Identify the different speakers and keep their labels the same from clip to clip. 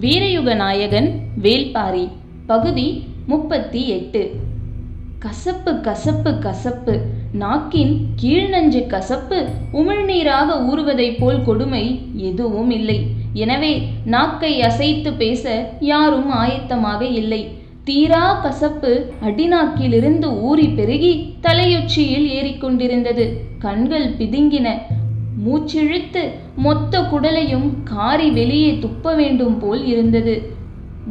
Speaker 1: வீரயுக நாயகன் வேல்பாரி பகுதி முப்பத்தி எட்டு. கசப்பு கசப்பு கசப்பு. நாக்கின் கீழ்நஞ்சு கசப்பு. உமிழ்நீராக ஊறுவதைப் போல் கொடுமை எதுவும் இல்லை. எனவே நாக்கை அசைத்து பேச யாரும் ஆயத்தமாக இல்லை. தீரா கசப்பு அடிநாக்கிலிருந்து ஊறி பெருகி தலையுச்சியில் ஏறிக்கொண்டிருந்தது. கண்கள் பிதுங்கின. மூச்சிழுத்து மொத்த குடலையும் காரி வெளியே துப்ப வேண்டும் போல் இருந்தது.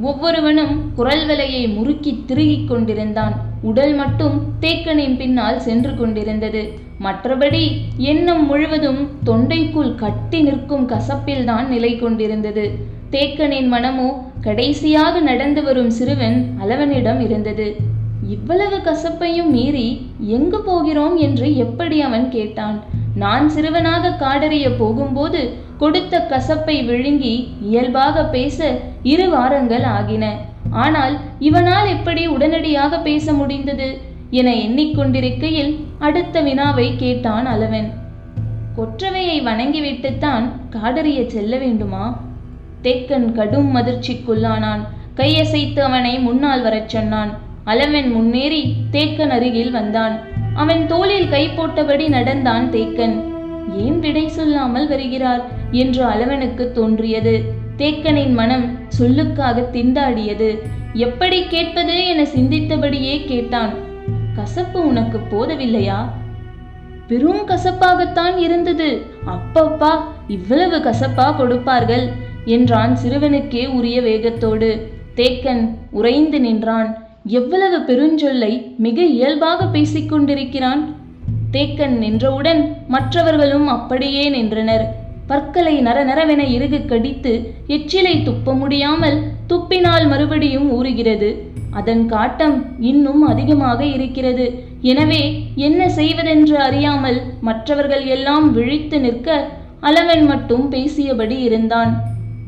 Speaker 1: ஒவ்வொருவனும் குரல் வலையை முறுக்கி திருகிக் கொண்டிருந்தான். உடல் மட்டும் தேக்கனின் பின்னால் சென்று கொண்டிருந்தது. மற்றபடி எண்ணம் முழுவதும் தொண்டைக்குள் கட்டி நிற்கும் கசப்பில்தான் நிலை கொண்டிருந்தது. தேக்கனின் மனமோ கடைசியாக நடந்து வரும் சிறுவன் அளவனிடம் இருந்தது. இவ்வளவு கசப்பையும் மீறி எங்கு போகிறோம் என்று எப்படி அவன் கேட்டான். நான் சிறுவனாக காடறிய போகும்போது கொடுத்த கசப்பை விழுங்கி இயல்பாக பேச இரு வாரங்கள் ஆகின. ஆனால் இவனால் எப்படி உடனடியாக பேச முடிந்தது என எண்ணிக்கொண்டிருக்கையில் அடுத்த வினாவை கேட்டான் அளவன் கொற்றவையை வணங்கிவிட்டுத்தான் காடறிய செல்ல வேண்டுமா? தேக்கன் கடும் அதிர்ச்சிக்குள்ளானான் கையசைத்து அவனை முன்னால் வரச் சொன்னான். அளவன் முன்னேறி தேக்கன் அருகில் வந்தான். அவன் தோளில் கை போட்டபடி நடந்தான் தேக்கன். ஏன் விடை சொல்லாமல் வருகிறார்? என்று அளவனுக்கு தோன்றியது. தேக்கனின் மனம் சொல்லுக்காக திண்டாடியது. எப்படி கேட்பது? என சிந்தித்தபடியே கேட்டான். கசப்பு உனக்கு போதவில்லையா? பெரும் கசப்பாகத்தான் இருந்தது. அப்பப்பா இவ்வளவு கசப்பா கொடுப்பார்கள்? என்றான் சிறுவனுக்கே உரிய வேகத்தோடு. தேக்கன் உறைந்து நின்றான். எவ்வளவு பெருஞ்சொல்லை மிக இயல்பாக பேசிக்கொண்டிருக்கிறான். தேக்கன் நின்றவுடன் மற்றவர்களும் அப்படியே நின்றனர். பற்களை நரநரவென இறுகு கடித்து எச்சிலை துப்ப முடியாமல் துப்பினால் மறுபடியும் ஊறுகிறது. அதன் காட்டம் இன்னும் அதிகமாக இருக்கிறது. எனவே என்ன செய்வதென்று அறியாமல் மற்றவர்கள் எல்லாம் விழித்து நிற்க அளவன் மட்டும் பேசியபடி இருந்தான்.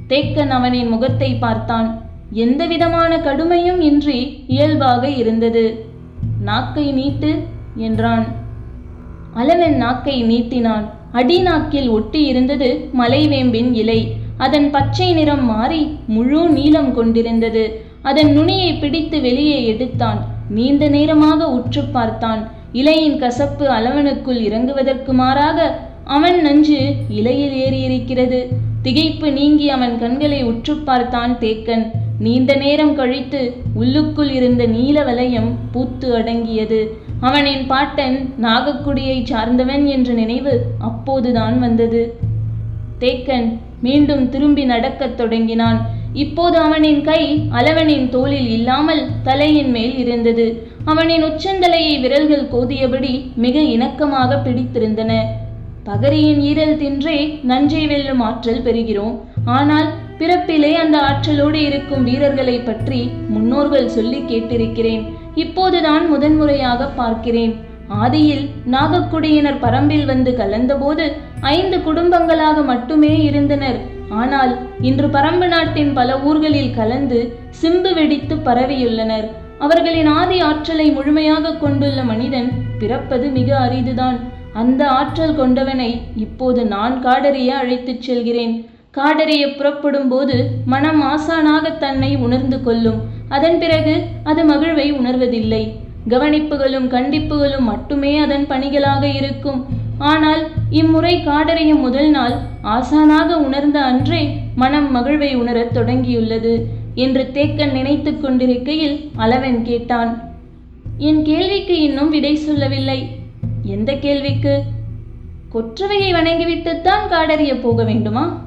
Speaker 1: தேக்கன் அவனின் முகத்தை பார்த்தான். எந்தவிதமான கடுமையும் இன்றி இயல்பாக இருந்தது. நாக்கை நீட்டு என்றான். அளவன் நாக்கை நீட்டினான். அடிநாக்கில் ஒட்டி இருந்தது மலைவேம்பின் இலை. அதன் பச்சை நிறம் மாறி முழு நீளம் கொண்டிருந்தது. அதன் நுனியை பிடித்து வெளியே எடுத்தான். நீண்ட நேரமாக உற்று பார்த்தான். இலையின் கசப்பு அளவனுக்குள் இறங்குவதற்கு மாறாக அவன் நஞ்சு இலையில் ஏறியிருக்கிறது. திகைப்பு நீங்கி அவன் கண்களை உற்று பார்த்தான் தேக்கன். நீண்ட நேரம் கழித்து உள்ளுக்குள் இருந்த நீல வலயம் பூத்து அடங்கியது. அவனின் பாட்டன் நாகக்குடியைச் சார்ந்தவன் என்ற நினைவு அப்போதுதான் வந்தது. தேக்கன் மீண்டும் திரும்பி நடக்கத் தொடங்கினான். இப்போது அவனின் கை அளவனின் தோளில் இல்லாமல் தலையின் மேல் இருந்தது. அவனின் உச்சந்தலையை விரல்கள் கோதியபடி மிக இணக்கமாக பிடித்திருந்தன. பகரியின் ஈரல் தின்றே நஞ்சை வெல்லும் ஆற்றல் பெறுகிறோம். ஆனால் பிறப்பிலே அந்த ஆற்றலோடு இருக்கும் வீரர்களை பற்றி முன்னோர்கள் சொல்லி கேட்டிருக்கிறேன். இப்போதுதான் முதன்முறையாக பார்க்கிறேன். ஆதியில் நாகக்குடியினர் பரம்பில் வந்து கலந்தபோது ஐந்து குடும்பங்களாக மட்டுமே இருந்தனர். ஆனால் இன்று பரம்பு நாட்டின் பல ஊர்களில் கலந்து சிம்பு வெடித்து பரவியுள்ளனர். அவர்களின் ஆதி ஆற்றலை முழுமையாக கொண்டுள்ள மனிதன் பிறப்பது மிக அரிதுதான். அந்த ஆற்றல் கொண்டவனை இப்போது நான் காடறிய அழைத்துச் செல்கிறேன். காடறிய புறப்படும் போது மனம் ஆசானாக தன்னை உணர்ந்து கொள்ளும். அதன் பிறகு அது மகிழ்வை உணர்வதில்லை. கவனிப்புகளும் கண்டிப்புகளும் மட்டுமே அதன் பணிகளாக இருக்கும். ஆனால் இம்முறை காடறிய முதல் நாள் ஆசானாக உணர்ந்த அன்றே மனம் மகிழ்வை உணரத் தொடங்கியுள்ளது என்று தேக்கன் நினைத்து கொண்டிருக்கையில் அளவன் கேட்டான். என் கேள்விக்கு இன்னும் விடை சொல்லவில்லை. எந்த கேள்விக்கு? கொற்றவையை வணங்கிவிட்டுத்தான் காடறிய போக வேண்டுமா?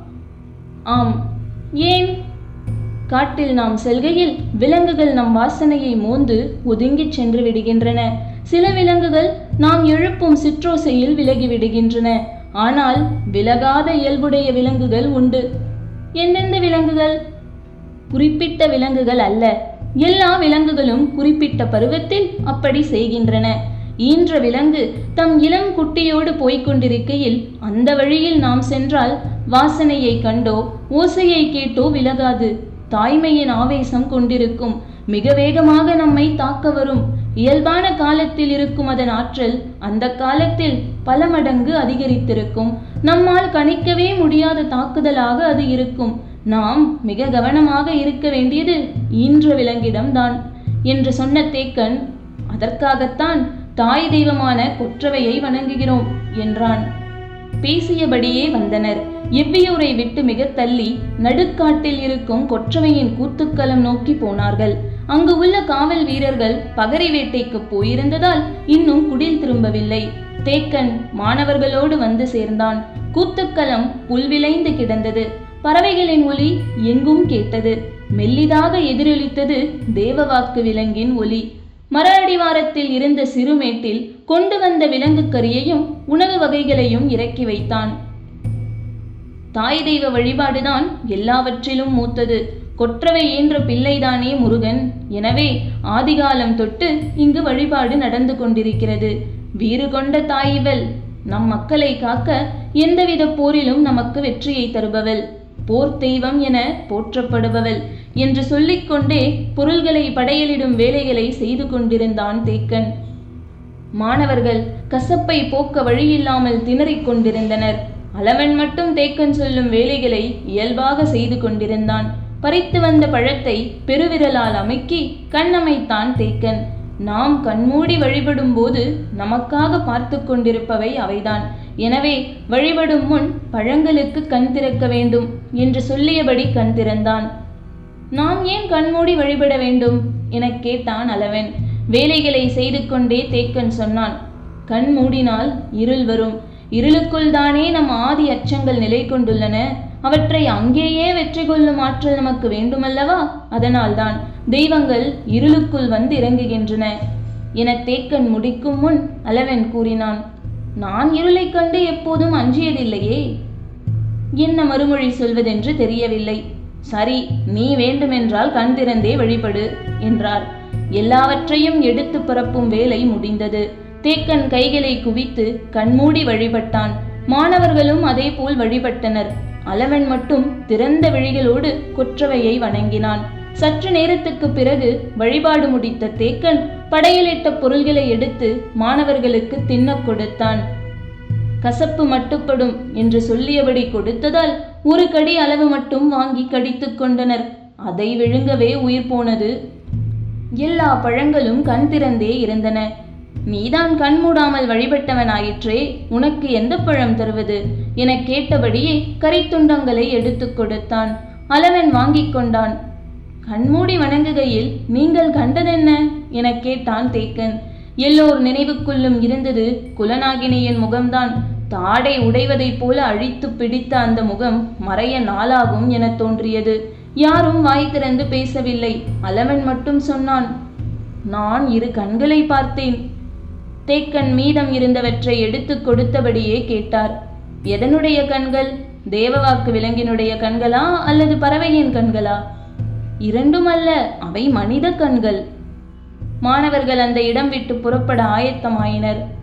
Speaker 1: ஆம். ஏன்? காட்டில் நாம் செல்கையில் விலங்குகள் நம் வாசனையை மோந்து ஒதுங்கிச் சென்று விடுகின்றன. சில விலங்குகள் நாம் எழுப்பும் சிற்றோசையில் விலகி விடுகின்றன. ஆனால் விலகாத இயல்புடைய விலங்குகள் உண்டு. எந்தெந்த விலங்குகள்? குறிப்பிட்ட விலங்குகள் அல்ல. எல்லா விலங்குகளும் குறிப்பிட்ட பருவத்தில் அப்படி செய்கின்றன. ஈன்ற விலங்கு தம் இளம் குட்டியோடு போய்க் கொண்டிருக்கையில் அந்த வழியில் நாம் சென்றால் வாசனையை கண்டோ ஓசையை கேட்டோ விலகாது. தாய்மையின் ஆவேசம் கொண்டிருக்கும். மிக வேகமாக நம்மை தாக்க வரும். இயல்பான காலத்தில் இருக்கும் அதன் ஆற்றல் அந்த காலத்தில் பல மடங்கு அதிகரித்திருக்கும். நம்மால் கணிக்கவே முடியாத தாக்குதலாக அது இருக்கும். நாம் மிக கவனமாக இருக்க வேண்டியது ஈன்ற விலங்கிடம்தான். என்று சொன்ன தேக்கன் அதற்காகத்தான் தாய் தெய்வமான குற்றவையை வணங்குகிறோம் என்றான். பேசியபடியே வந்தனர். எவ்வியூரை விட்டு மிக தள்ளி நடுக்காட்டில் இருக்கும் கொற்றவையின் கூத்துக்களம் நோக்கி போனார்கள். அங்கு உள்ள காவல் வீரர்கள் பகரை வேட்டைக்கு போயிருந்ததால் இன்னும் குடில் திரும்பவில்லை. தேக்கன் மாணவர்களோடு வந்து சேர்ந்தான். கூத்துக்களம் புல்விளைந்து கிடந்தது. பறவைகளின் ஒலி எங்கும் கேட்டது. மெல்லிதாக எதிரொலித்தது தேவவாக்கு விலங்கின் ஒலி. மர அடிவாரத்தில் இருந்த சிறுமேட்டில் கொண்டு வந்த விலங்கு கறியையும் உணவு வகைகளையும் இறக்கி வைத்தான். தாய் தெய்வ வழிபாடுதான் எல்லாவற்றிலும் மூத்தது. கொற்றவை ஈன்ற பிள்ளைதானே முருகன். எனவே ஆதிகாலம் தொட்டு இங்கு வழிபாடு நடந்து கொண்டிருக்கிறது. வீறு கொண்ட தாயிவள் நம் மக்களை காக்க எந்தவித போரிலும் நமக்கு வெற்றியை தருபவள். போர் தெய்வம் என போற்றப்படுபவள். என்று சொல்லிக்கொண்டே பொருள்களை படையலிடும் வேலைகளை செய்து கொண்டிருந்தான் தேக்கன். மாணவர்கள் கசப்பை போக்க வழியில்லாமல் திணறிக் கொண்டிருந்தனர். அளவன் மட்டும் தேக்கன் சொல்லும் வேலைகளை இயல்பாக செய்து கொண்டிருந்தான். பறித்து வந்த பழத்தை பெருவிரலால் அமைக்கி கண்ணமைத்தான் தேக்கன். நாம் கண்மூடி வழிபடும் போது நமக்காக பார்த்து கொண்டிருப்பவை அவைதான். எனவே வழிபடும் முன் பழங்களுக்கு கண் திறக்க வேண்டும் என்று சொல்லியபடி கண் திறந்தான். நான் ஏன் கண்மூடி வழிபட வேண்டும்? எனக் கேட்டான் அளவன். வேலைகளை செய்து கொண்டே தேக்கன் சொன்னான் கண் மூடினால் இருள் வரும். இருளுக்குள் தானே நம் ஆதி அச்சங்கள் நிலை கொண்டுள்ளன. அவற்றை அங்கேயே வெற்றி கொள்ளும் ஆற்றல் நமக்கு வேண்டுமல்லவா? அதனால்தான் தெய்வங்கள் இருளுக்குள் வந்து இறங்குகின்றன. என தேக்கன் முடிக்கும் முன் அளவன் கூறினான் நான் இருளைக் கண்டு எப்போதும் அஞ்சியதில்லையே. என்ன மறுமொழி சொல்வதென்று தெரியவில்லை. சரி நீ வேண்டுமென்றால் கண் திறந்தே வழிபடு என்றார். எல்லாவற்றையும் எடுத்து பரப்பும் வேலை முடிந்தது. தேக்கன் கைகளை குவித்து கண்மூடி வழிபட்டான். மாணவர்களும் அதேபோல் வழிபட்டனர். அளவன் மட்டும் திறந்த விழிகளோடு கொற்றவையை வணங்கினான். சற்று நேரத்துக்கு பிறகு வழிபாடு முடித்த தேக்கன் படையலிட்ட பொருள்களை எடுத்து மாணவர்களுக்கு தின்னக் கொடுத்தான். கசப்பு மட்டுப்படும் என்று சொல்லியபடி கொடுத்ததால் ஒரு கடி அளவு மட்டும் வாங்கி கடித்துக் கொண்டனர். அதை விழுங்கவே உயிர் போனது. எல்லா பழங்களும் கண் திறந்தே இருந்தன. நீதான் கண் மூடாமல் வழிபட்டவனாயிற்றே உனக்கு எந்த பழம் தருவது? என கேட்டபடியே கரித்துண்டங்களை எடுத்துக் கொடுத்தான். அளவன் வாங்கிக் கொண்டான். கண்மூடி வணங்குகையில் நீங்கள் கண்டதென்ன? எனக் கேட்டான் தேக்கன். எல்லோர் நினைவுக்குள்ளும் இருந்தது குலநாகினியின் முகம்தான். தாடை உடைவதைப் போல அழித்து பிடித்த அந்த முகம் மறைய நாளாகும் எனத் தோன்றியது. யாரும் வாய் திறந்து பேசவில்லை. அலவன் மட்டும் சொன்னான் நான் இரு கண்களை பார்த்தேன். தேக்கன் மீதம் இருந்தவற்றை எடுத்து கொடுத்தபடியே கேட்டார் எதனுடைய கண்கள்? தேவவாக்கு விலங்கினுடைய கண்களா அல்லது பறவையின் கண்களா? இரண்டும் அல்ல அவை மனித கண்கள். மாணவர்கள் அந்த இடம் விட்டு புறப்பட ஆயத்தமாயினர்.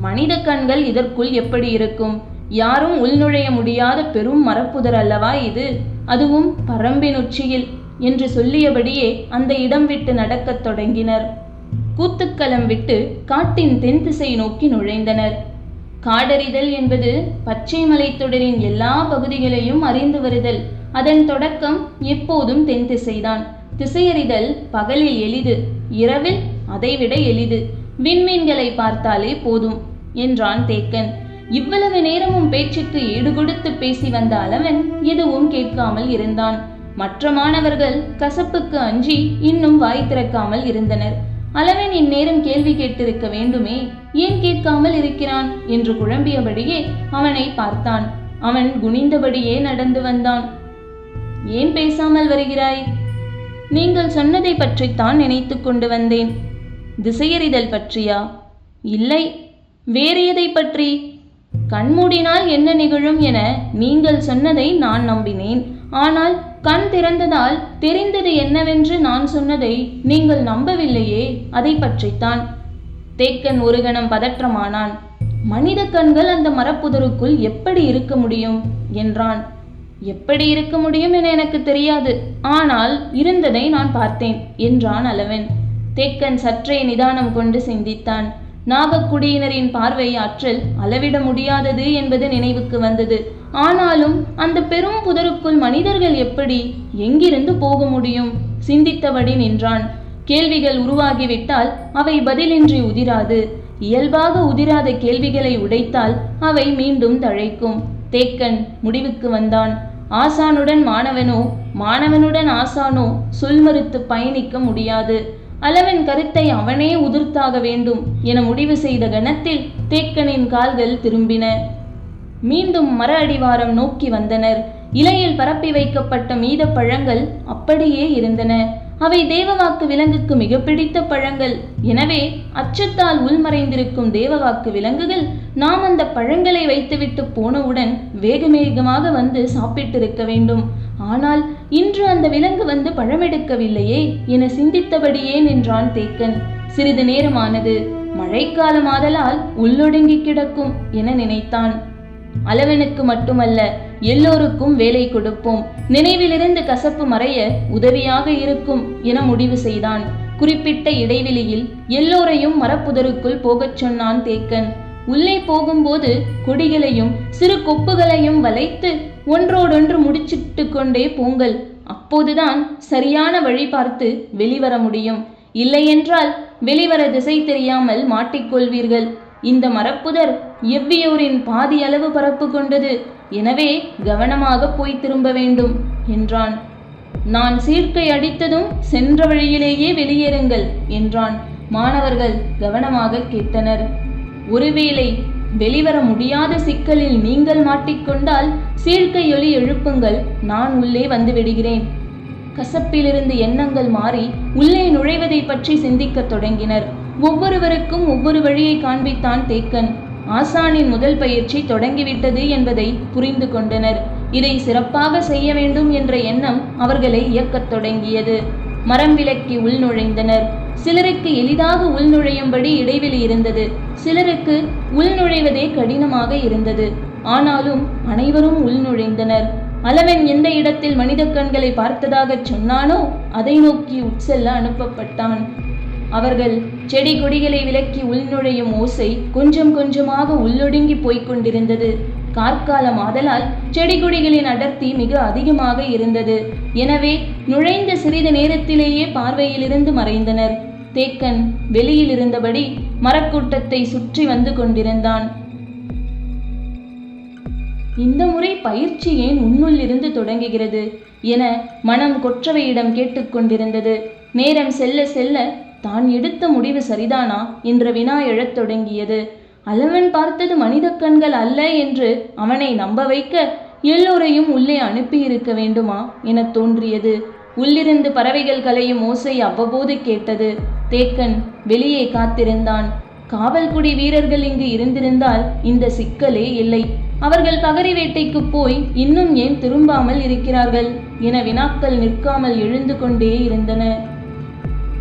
Speaker 1: மனித கண்கள் இதற்குள் எப்படி இருக்கும்? யாரும் உள்நுழைய முடியாத பெரும் மரப்புதர் அல்லவா இது? அதுவும் பரம்பின் உச்சியில் என்று சொல்லியபடியே அந்த இடம் விட்டு நடக்கத் தொடங்கினர். கூத்துக்களம் விட்டு காட்டின் தென் திசை நோக்கி நுழைந்தனர். காடறிதல் என்பது பச்சை மலைத்தொடரின் எல்லா பகுதிகளையும் அறிந்து வருதல். அதன் தொடக்கம் எப்போதும் தென் திசைதான். திசையறிதல் பகலில் எளிது இரவில் அதைவிட எளிது. விண்மீன்களை பார்த்தாலே போதும் என்றான் தேக்கன். இவ்வளவு நேரமும் பேச்சுக்கு ஈடுகொடுத்து பேசி வந்த அளவன் எதுவும் கேட்காமல் இருந்தான். மற்ற மாணவர்கள் கசப்புக்கு அஞ்சி இன்னும் வாய் திறக்காமல் இருந்தனர். அளவன் இந்நேரம் கேள்வி கேட்டிருக்க வேண்டுமே ஏன் கேட்காமல் இருக்கிறான்? என்று குழம்பியபடியே அவனை பார்த்தான். அவன் குனிந்தபடியே நடந்து வந்தான். ஏன் பேசாமல் வருகிறாய்? நீங்கள் சொன்னதை பற்றித்தான் நினைத்து கொண்டு வந்தேன். திசையறிதல் பற்றியா? இல்லை. வேறு எதை பற்றி? கண்மூடினால் என்ன நிகழும் என நீங்கள் சொன்னதை நான் நம்பினேன். ஆனால் கண் திறந்ததால் தெரிந்தது என்னவென்று நான் சொன்னதை நீங்கள் நம்பவில்லையே அதை பற்றித்தான். தேக்கன் ஒரு கணம் பதற்றமானான். மனித கண்கள் அந்த மரப்புதருக்குள் எப்படி இருக்க முடியும்? என்றான். எப்படி இருக்க முடியும் என எனக்கு தெரியாது. ஆனால் இருந்ததை நான் பார்த்தேன் என்றான் அளவன். தேக்கன் சற்றே நிதானம் கொண்டு சிந்தித்தான். நாகக்குடியினரின் பார்வை ஆற்றல் அளவிட முடியாதது என்பது நினைவுக்கு வந்தது. ஆனாலும் அந்த பெரும் புதருக்குள் மனிதர்கள் எப்படி எங்கிருந்து போக முடியும்? சிந்தித்தபடி நின்றான். கேள்விகள் உருவாகிவிட்டால் அவை பதிலின்றி உதிராது. இயல்பாக உதிராத கேள்விகளை உடைத்தால் அவை மீண்டும் தழைக்கும். தேக்கன் முடிவுக்கு வந்தான். ஆசானுடன் மாணவனோ மாணவனுடன் ஆசானோ சொல் மறுத்து பயணிக்க முடியாது. அளவன் கருத்தை அவனே உதிர்த்தாக வேண்டும் என முடிவு செய்த கணத்தில் தேக்கனின் கால்கள் திரும்பின. மீண்டும் மர அடிவாரம் நோக்கி வந்தனர். இலையில் பரப்பி வைக்கப்பட்ட மீத பழங்கள் அப்படியே இருந்தன. அவை தேவவாக்கு விலங்குக்கு மிக பிடித்த பழங்கள். எனவே அச்சத்தால் உள்மறைந்திருக்கும் தேவவாக்கு விலங்குகள் நாம் அந்த பழங்களை வைத்துவிட்டு போனவுடன் வேகமேகமாக வந்து சாப்பிட்டிருக்க வேண்டும். ஆனால் இன்று அந்த விலங்கு வந்து பழமெடுக்கவில்லையே என சிந்தித்தபடியே நின்றான் தேக்கன். சிறிது நேரமானது மழைக்காலமாதலால் உள்ளொடுங்கி கிடக்கும் என நினைத்தான். அளவனுக்கு மட்டுமல்ல எல்லோருக்கும் வேலை கொடுப்போம். நினைவிலிருந்து கசப்பு மறைய உதவியாக இருக்கும் என முடிவு செய்தான். குறிப்பிட்ட இடைவெளியில் எல்லோரையும் மரப்புதருக்குள் போகச் சொன்னான் தேக்கன். உள்ளே போகும்போது கொடிகளையும் சிறு கொப்புகளையும் வளைத்து ஒன்றோடொன்று முடிச்சிட்டு கொண்டே போங்கள். அப்போதுதான் சரியான வழி பார்த்து வெளிவர முடியும். இல்லையென்றால் வெளிவர திசை தெரியாமல் மாட்டிக்கொள்வீர்கள். இந்த மரப்புதர் எவ்வியூரின் பாதி அளவு பரப்பு கொண்டது? எனவே கவனமாக போய் திரும்ப வேண்டும் என்றான். நான் சீர்க்கை அடித்ததும் சென்ற வழியிலேயே வெளியேறுங்கள் என்றான். மாணவர்கள் கவனமாக கேட்டனர். ஒருவேளை வெளிவர முடியாத சிக்கலில் நீங்கள் மாட்டிக்கொண்டால் சீழ்கையொலி எழுப்புங்கள். நான் உள்ளே வந்து விடுகிறேன் கசப்பிலிருந்து எண்ணங்கள் மாறி உள்ளே நுழைவதை பற்றி சிந்திக்கத் தொடங்கினர். ஒவ்வொருவருக்கும் ஒவ்வொரு வழியை காண்பித்தான் தேக்கன். ஆசானின் முதல் பயிற்சி தொடங்கிவிட்டது என்பதை புரிந்து கொண்டனர். இதை சிறப்பாக செய்ய வேண்டும் என்ற எண்ணம் அவர்களை இயக்கத் தொடங்கியது. மரம் விலக்கி உள்நுழைந்தனர் சிலருக்கு எளிதாக உள்நுழையும்படி இடைவெளி இருந்தது. சிலருக்கு உள்நுழைவதே கடினமாக இருந்தது. ஆனாலும் அனைவரும் உள்நுழைந்தனர் அளவன் எந்த இடத்தில் மனித கண்களை பார்த்ததாகச் சொன்னானோ அதை நோக்கி உட்செல்ல அனுப்பப்பட்டான். அவர்கள் செடி கொடிகளை விலக்கி உள்நுழையும் ஓசை கொஞ்சம் கொஞ்சமாக உள்ளொடுங்கி போய்க் கொண்டிருந்தது. கார்காலம் ஆதலால் செடி கொடிகளின் அடர்த்தி மிக அதிகமாக இருந்தது. எனவே நுழைந்த சிறிது நேரத்திலேயே பார்வையிலிருந்து மறைந்தனர். தேக்கன் வெளியில் இருந்தபடி மரக்கூட்டத்தை சுற்றி வந்து கொண்டிருந்தான். இந்த முறை பயிற்சி ஏன் உன்னுள் இருந்து தொடங்குகிறது? என மனம் கொற்றவையிடம் கேட்டுக்கொண்டிருந்தது நேரம் செல்ல செல்ல தான் எடுத்த முடிவு சரிதானா? என்ற வினா எழத் தொடங்கியது. அளவன் பார்த்தது மனித கண்கள் அல்ல என்று அவனை நம்ப வைக்க எல்லோரையும் உள்ளே அனுப்பியிருக்க வேண்டுமா என தோன்றியது. உள்ளிருந்து பறவைகள் கலையும் ஓசை அவ்வப்போது கேட்டது. தேக்கன் வெளியே காத்திருந்தான். காவல்குடி வீரர்கள் இங்கு இருந்திருந்தால் இந்த சிக்கலே இல்லை. அவர்கள் பகரி வேட்டைக்கு போய் இன்னும் ஏன் திரும்பாமல் இருக்கிறார்கள் என வினாக்கள் நிற்காமல் எழுந்து கொண்டே இருந்தன.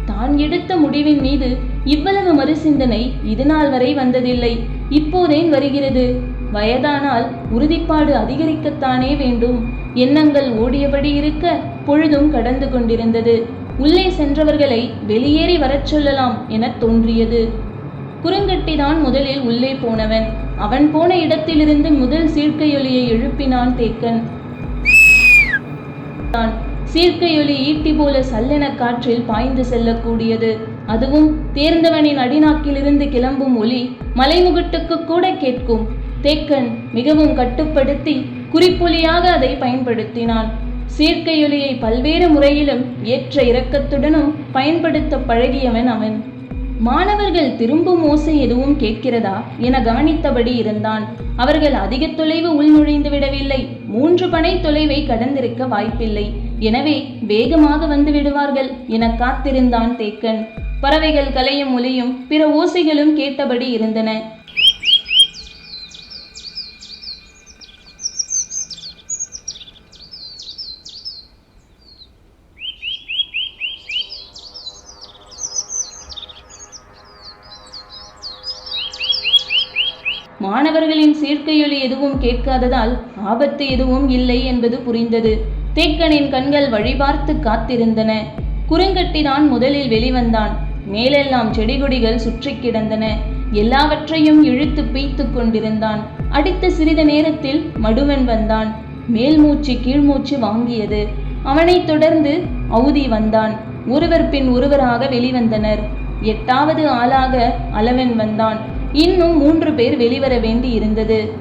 Speaker 1: தான் எடுத்த முடிவின் மீது இவ்வளவு மறுசிந்தனை இதுநாள் வரை வந்ததில்லை. இப்போதேன் வருகிறது. வயதானால் உறுதிப்பாடு அதிகரிக்கத்தானே வேண்டும். எண்ணங்கள் ஓடியபடி இருக்க பொழுதும் கடந்து கொண்டிருந்தது. உள்ளே சென்றவர்களை வெளியேறி வரச் சொல்லலாம் என தோன்றியது. குறுங்கட்டிதான் முதலில் உள்ளே போனவன். அவன் போன இடத்திலிருந்து முதல் சீர்க்கையொலியை எழுப்பினான் தேக்கன். தான். சீர்க்கையொலி ஈட்டி போல சல்லென காற்றில் பாய்ந்து செல்லக்கூடியது. அதுவும் தேர்ந்தவனின் அடிநாக்கிலிருந்து கிளம்பும் ஒலி மலைமுகட்டுக்கு கூட கேட்கும். தேக்கன் மிகவும் கட்டுப்படுத்தி குறிப்பொலியாக அதை பயன்படுத்தினான். சீர்க்கையொலியை பல்வேறு முறையிலும் ஏற்ற இரக்கத்துடனும் பயன்படுத்த பழகியவன் அவன். மாணவர்கள் திரும்பும் ஓசை எதுவும் கேட்கிறதா என கவனித்தபடி இருந்தான். அவர்கள் அதிக தொலைவு உள்நுழைந்து விடவில்லை. மூன்று பனை தொலைவை கடந்திருக்க வாய்ப்பில்லை. எனவே வேகமாக வந்து விடுவார்கள் என காத்திருந்தான் தேக்கன். பறவைகள் கலையும் ஒலியும் பிற ஓசைகளும் கேட்டபடி இருந்தன. மாணவர்களின் சீர்க்கையொலி எதுவும் கேட்காததால் ஆபத்து எதுவும் இல்லை என்பது புரிந்தது. தேக்கனின் கண்கள் வழிபார்த்து காத்திருந்தன. குறுங்கட்டிதான் முதலில் வெளிவந்தான். மேலெல்லாம் செடிகொடிகள் சுற்றி கிடந்தன. எல்லாவற்றையும் இழுத்து பீய்த்து கொண்டிருந்தான். அடித்த சிறிது நேரத்தில் மடுவன் வந்தான். மேல் மூச்சு கீழ்மூச்சு வாங்கியது. அவனைத் தொடர்ந்து அவுதி வந்தான். ஒருவர் பின் ஒருவராக வெளிவந்தனர். எட்டாவது ஆளாக அளவன் வந்தான். இன்னும் மூன்று பேர் வெளிவர வேண்டி இருந்தது.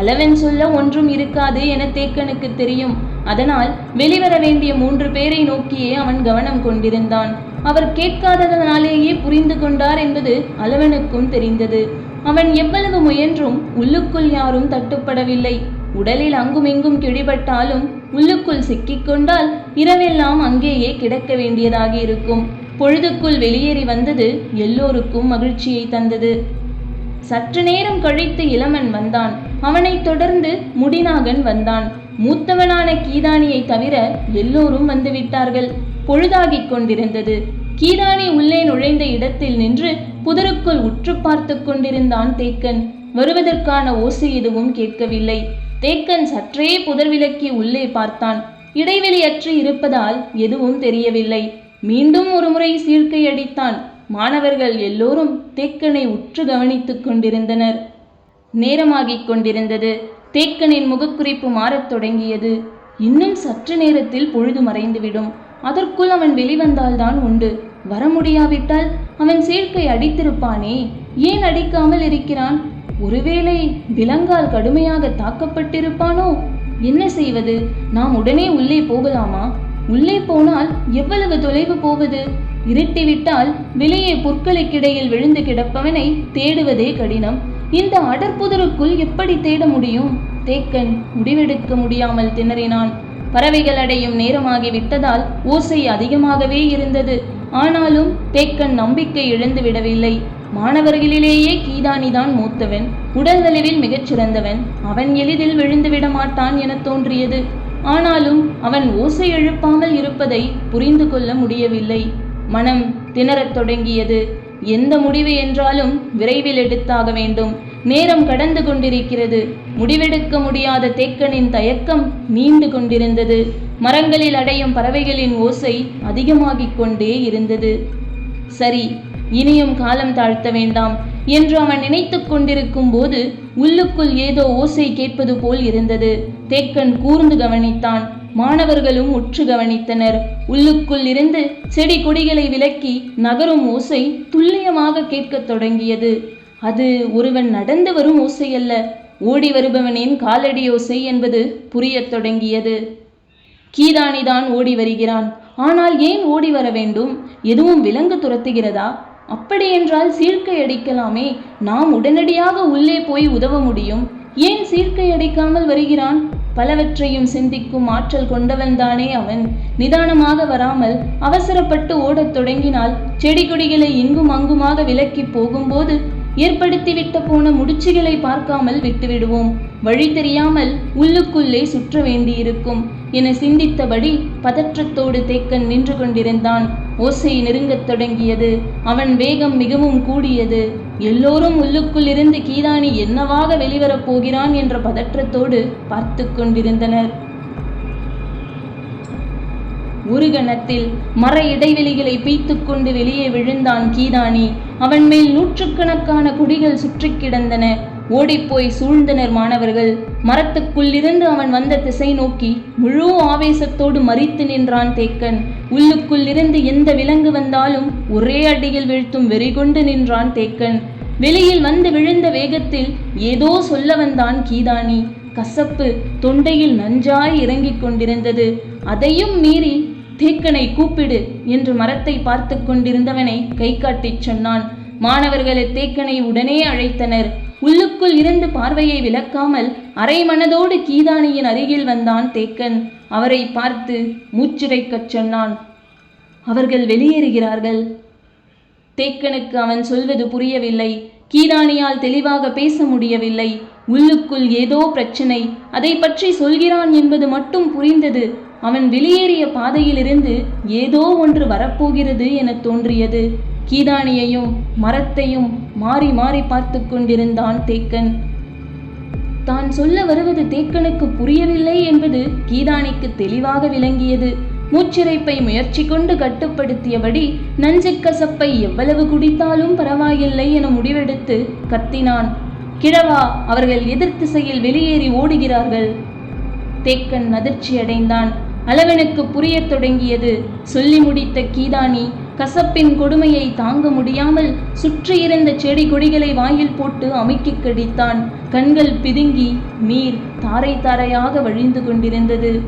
Speaker 1: அளவன் சொல்ல ஒன்றும் இருக்காது என தேக்கனுக்கு தெரியும். அதனால் வெளிவர வேண்டிய மூன்று பேரை நோக்கியே அவன் கவனம் கொண்டிருந்தான். அவர் கேட்காததனாலேயே புரிந்து கொண்டார் என்பது அளவனுக்கும் தெரிந்தது. அவன் எவ்வளவு முயன்றும் உள்ளுக்குள் யாரும் தட்டுப்படவில்லை. உடலில் அங்குமிங்கும் கிழிபட்டாலும் உள்ளுக்குள் சிக்கிக்கொண்டால் இரவெல்லாம் அங்கேயே கிடக்க வேண்டியதாகி இருக்கும். பொழுதுக்குள் வெளியேறி வந்தது எல்லோருக்கும் மகிழ்ச்சியை தந்தது. சற்று நேரம் கழித்து இளமன் வந்தான். அவனைத் தொடர்ந்து முடிநாகன் வந்தான். மூத்தவனான கீதானியை தவிர எல்லோரும் வந்துவிட்டார்கள். பொழுதாகிக் கொண்டிருந்தது. கீதானி உள்ளே நுழைந்த இடத்தில் நின்று புதருக்குள் உற்று பார்த்து கொண்டிருந்தான் தேக்கன். வருவதற்கான ஓசை எதுவும் கேட்கவில்லை. தேக்கன் சற்றே புதர் விலக்கி உள்ளே பார்த்தான். இடைவெளியற்று இருப்பதால் எதுவும் தெரியவில்லை. மீண்டும் ஒருமுறை சீழ்க்கை அடித்தான். மாணவர்கள் எல்லோரும் தேக்கனை உற்று கவனித்துக் கொண்டிருந்தனர். நேரமாகிக் கொண்டிருந்தது. தேக்கனின் முகக்குறிப்பு மாறத் தொடங்கியது. இன்னும் சற்று நேரத்தில் பொழுது மறைந்துவிடும். அதற்குள் அவன் வெளிவந்தால்தான் உண்டு. வர முடியாவிட்டால் அவன் சேர்க்கை அடித்திருப்பானே. ஏன் அடிக்காமல் இருக்கிறான்? ஒருவேளை விலங்கால் கடுமையாக தாக்கப்பட்டிருப்பானோ? என்ன செய்வது? நாம் உடனே உள்ளே போகலாமா? உள்ளே போனால் எவ்வளவு தொலைவு போவது? இருட்டிவிட்டால் வெளியே புற்களுக்கிடையில் விழுந்து கிடப்பவனை தேடுவதே கடினம். இந்த அடற்புதருக்குள் எப்படி தேட முடியும்? தேக்கன் முடிவெடுக்க முடியாமல் திணறினான். பறவைகள் அடையும் நேரமாகி விட்டதால் ஓசை அதிகமாகவே இருந்தது. ஆனாலும் தேக்கன் நம்பிக்கை இழந்து விடவில்லை. மாணவர்களிலேயே கீதானிதான் மூத்தவன். உடல் மிகச்சிறந்தவன் சிறந்தவன். அவன் எளிதில் விழுந்து விட மாட்டான் என தோன்றியது. ஆனாலும் அவன் ஓசை எழுப்பாமல் இருப்பதை புரிந்து கொள்ள முடியவில்லை. மனம் திணறத் தொடங்கியது. எந்த முடிவு என்றாலும் விரைவில் எடுத்தாக வேண்டும். நேரம் கடந்து கொண்டிருக்கிறது. முடிவெடுக்க முடியாத தேக்கனின் தயக்கம் நீண்டு கொண்டிருந்தது. மரங்களில் அடையும் பறவைகளின் ஓசை அதிகமாகிக் கொண்டே இருந்தது. சரி இனியும் காலம் தாழ்த்த வேண்டாம் என்று அவன் நினைத்து கொண்டிருக்கும் போது உள்ளுக்குள் ஏதோ ஓசை கேட்பது போல் இருந்தது. தேக்கன் கூர்ந்து கவனித்தான். மாணவர்களும் உற்று கவனித்தனர். உள்ளுக்குள் இருந்து செடி கொடிகளை விலக்கி நகரும் ஓசை துல்லியமாக கேட்கத் தொடங்கியது. அது ஒருவன் நடந்து வரும் ஓசை அல்ல. ஓடி வருபவனின் காலடி ஓசை என்பது புரியத் தொடங்கியது. கீதானிதான் ஓடி வருகிறான். ஆனால் ஏன் ஓடி வர வேண்டும்? எதுவும் விலங்கு துரத்துகிறதா? அப்படியென்றால் சீர்க்கை அடிக்கலாமே. நாம் உடனடியாக உள்ளே போய் உதவ முடியும். ஏன் சீர்க்கை அடிக்காமல் வருகிறான்? பலவற்றையும் சிந்திக்கும் ஆற்றல் கொண்டவன்தானே அவன். நிதானமாக வராமல் அவசரப்பட்டு ஓடத் தொடங்கினால் செடி கொடிகளை இங்கும் அங்குமாக விலக்கி போகும்போது ஏற்படுத்திவிட்ட போன முடிச்சுகளை பார்க்காமல் விட்டுவிடுவோம். வழி தெரியாமல் உள்ளுக்குள்ளே சுற்ற வேண்டியிருக்கும் என சிந்தித்தபடி பதற்றத்தோடு தேக்கன் நின்று கொண்டிருந்தான். ஓசை நெருங்கத் தொடங்கியது. அவன் வேகம் மிகவும் கூடியது. எல்லோரும் உள்ளுக்குள் இருந்து கீதானி என்னவாக வெளிவரப் போகிறான் என்ற பதற்றத்தோடு பார்த்து கொண்டிருந்தனர். ஒரு கணத்தில் மர இடைவெளிகளை பீய்த்துக் கொண்டு வெளியே விழுந்தான் கீதானி. அவன் மேல் நூற்றுக்கணக்கான குடிகள் சுற்றி கிடந்தன. ஓடிப்போய் சூழ்ந்தனர் மாணவர்கள். மரத்துக்குள்ளிருந்து அவன் வந்த திசை நோக்கி முழு ஆவேசத்தோடு மறித்து நின்றான் தேக்கன். உள்ளுக்குள்ளிருந்து எந்த விலங்கு வந்தாலும் ஒரே அடியில் வீழ்த்தும் வெறி கொண்டு நின்றான் தேக்கன். வெளியில் வந்து விழுந்த வேகத்தில் ஏதோ சொல்ல வந்தான் கீதானி. கசப்பு தொண்டையில் நஞ்சாய் இறங்கிக் கொண்டிருந்தது. அதையும் மீறி தேக்கனை கூப்பிடு என்று மரத்தை பார்த்து கொண்டிருந்தவனை கை காட்டிச் சொன்னான். மாணவர்கள் தேக்கனை உடனே அழைத்தனர். உள்ளுக்குள் இருந்து பார்வையை விளக்காமல் அரை மனதோடு கீதானியின் அருகில் வந்தான் தேக்கன். அவரை பார்த்து மூச்சிறைக்கச் சொன்னான் அவர்கள் வெளியேறுகிறார்கள். தேக்கனுக்கு அவன் சொல்வது புரியவில்லை. கீதானியால் தெளிவாக பேச முடியவில்லை. உள்ளுக்குள் ஏதோ பிரச்சனை. அதை பற்றி சொல்கிறான் என்பது மட்டும் புரிந்தது. அவன் வெளியேறிய பாதையிலிருந்து ஏதோ ஒன்று வரப்போகிறது என தோன்றியது. கீதானியையும் மரத்தையும் மாறி மாறி பார்த்து கொண்டிருந்தான் தேக்கன். தான் சொல்ல வருவது தேக்கனுக்கு புரியவில்லை என்பது கீதானிக்கு தெளிவாக விளங்கியது. மூச்சிறைப்பை முயற்சி கொண்டு கட்டுப்படுத்தியபடி நஞ்சுக்கசப்பை எவ்வளவு குடித்தாலும் பரவாயில்லை என முடிவெடுத்து கத்தினான். கிழவா அவர்கள் எதிர் திசையில் வெளியேறி ஓடுகிறார்கள். தேக்கன் அதிர்ச்சி அடைந்தான் அளவனுக்கு புரியத் தொடங்கியது. சொல்லி முடித்த கீதானி கசப்பின் கொடுமையை தாங்க முடியாமல் சுற்றியிருந்த செடி கொடிகளை வாயில் போட்டு அமுக்கிக் கடித்தான். கண்கள் பிதுங்கி நீர் தாரை தாரையாக வழிந்து கொண்டிருந்தது.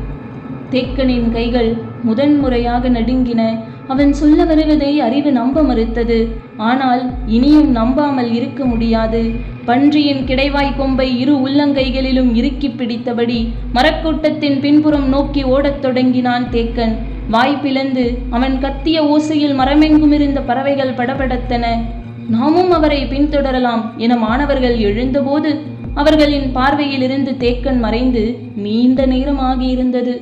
Speaker 1: தேக்கனின் கைகள் முதன்முறையாக நடுங்கின. அவன் சொல்ல வருவதை அறிவு நம்ப மறுத்தது. ஆனால் இனியும் நம்பாமல் இருக்க முடியாது. பன்றியின் கிடைவாய் கொம்பை இரு உள்ளங்கைகளிலும் இறுக்கி பிடித்தபடி மரக்கூட்டத்தின் பின்புறம் நோக்கி ஓடத் தொடங்கினான் தேக்கன். வாய் பிளந்து அவன் கத்திய ஓசையில் மரமெங்கும் இருந்த பறவைகள் படபடத்தன நாமும் அவரை பின்தொடரலாம் என மாணவர்கள் எழுந்தபோது அவர்களின் பார்வையிலிருந்து தேக்கன் மறைந்து நீண்ட நேரம் ஆகியிருந்தது.